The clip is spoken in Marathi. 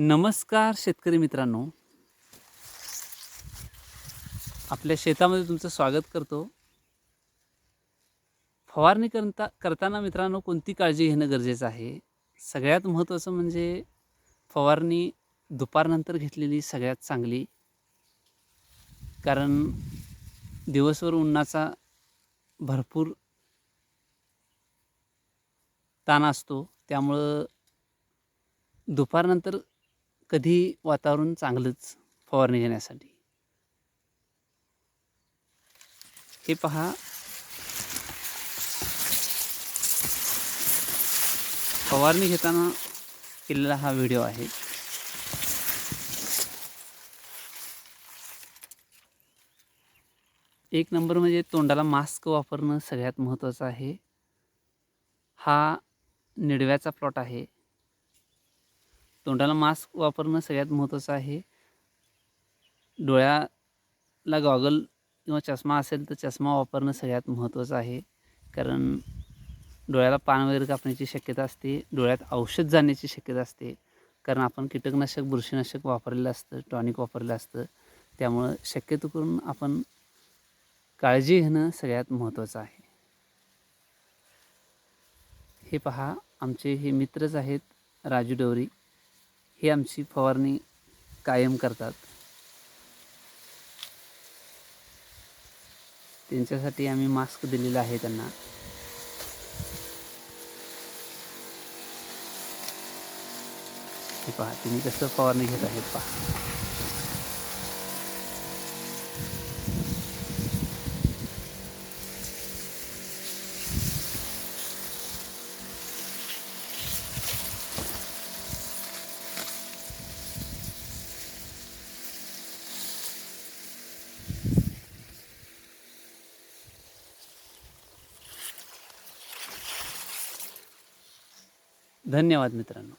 नमस्कार शेतकरी मित्रांनो. आपल्या शेतामध्ये तुमचं स्वागत करतो. फवारणी करता करताना मित्रांनो कोणती काळजी घेणं गरजेचं आहे? सगळ्यात महत्त्वाचं म्हणजे फवारणी दुपारनंतर घेतलेली सगळ्यात चांगली. कारण दिवसभर उन्हाचा भरपूर ताण असतो. त्यामुळं दुपारनंतर कधी वातावरण चांगलंच फवारणी घेण्यासाठी? हे पहा. फवारणी घेताना केलेला हा व्हिडिओ आहे. एक नंबर म्हणजे तोंडाला मास्क वापरणं सगळ्यात महत्त्वाचं आहे. हा निडव्याचा प्लॉट आहे. तोंडाला मास्क वापरणं सगळ्यात महत्त्वाचं आहे. डोळ्याला गॉगल किंवा चष्मा असेल तर चष्मा वापरणं सगळ्यात महत्त्वाचं आहे. कारण डोळ्याला पान वगैरे कापण्याची शक्यता असते डोळ्यात औषध जाण्याची शक्यता असते. कारण आपण कीटकनाशक बुरशीनाशक वापरलेलं असतं टॉनिक वापरलेलं असतं. त्यामुळं शक्यतो करून आपण काळजी घेणं सगळ्यात महत्त्वाचं आहे. हे पहा आमचे हे मित्रच आहेत राजू डवरी. हे आमची फवारणी कायम करतात. त्यांच्यासाठी आम्ही मास्क दिलेला आहे त्यांना. हे पहा तुम्ही कसं फवारणी घेत आहेत पहा. धन्यवाद मित्रांनो.